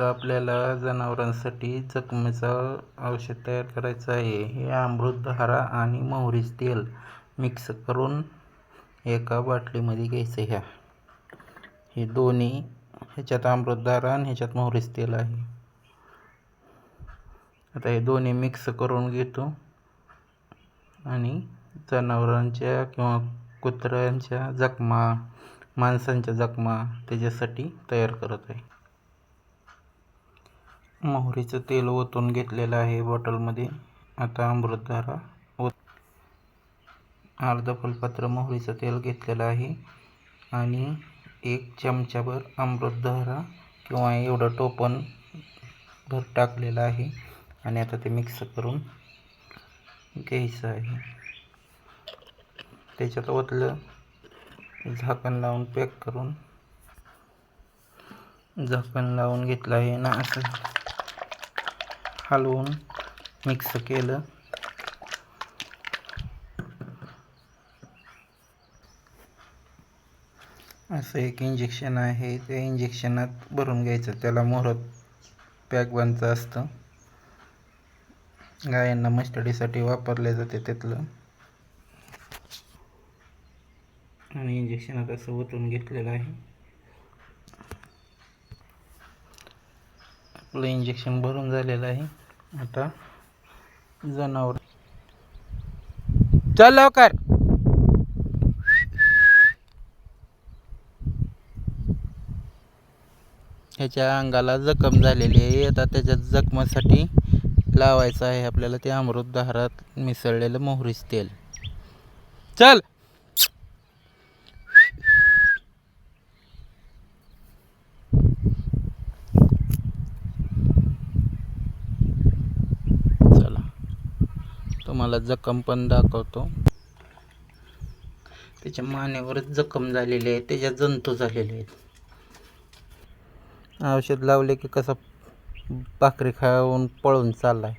आता आपल्याला जनावरांसाठी जखमेचं औषध तयार करायचं आहे. हे अमृतधारा आणि मोहरीचं तेल मिक्स करून एका बाटलीमध्ये घ्यायचं ह्या. हे दोन्ही ह्याच्यात अमृतधारा आणि ह्याच्यात मोहरीचं तेल आहे. आता हे दोन्ही मिक्स करून घेतो. आणि जनावरांच्या किंवा कुत्र्यांच्या जखमा माणसांच्या जखमा त्याच्यासाठी तयार करत आहे. मोहरीचं तेल ओतून घेतलेलं आहे बॉटलमध्ये. आता अमृतधारा ओत अर्ध फुलपात्र मोहरीचं तेल घेतलेलं आहे आणि एक चमचाभर अमृतधारा किंवा एवढं टोपण भर टाकलेलं आहे आणि आता ते मिक्स करून घ्यायचं आहे. त्याच्यात ओतलं झाकण लावून पॅक करून झाकण लावून घेतलं आहे ना असं. हलवून मिक्स केलं. असं एक इंजेक्शन आहे. त्या इंजेक्शनात भरून घ्यायचं. त्याला मोहरत पॅक बांधचं असतं. गायांना मस्टडीसाठी वापरले जाते त्यातलं. आणि इंजेक्शनात असं ओतून घेतलेलं आहे. आपलं इंजेक्शन भरून झालेलं आहे. आता जनावर. चल लवकर. ह्याच्या अंगाला जखम झालेली आहे. आता त्याच्या जखमासाठी लावायचं आहे आपल्याला ते अमृत दहारात मिसळलेलं मोहरीच तेल. चल. तुम्हाला जखम पण दाखवतो. त्याच्या मानेवरच जखम झालेली आहे त्याच्या जंतू झालेले आहेत. औषध लावले की कसा भाकरी खाऊन पळून चाललाय.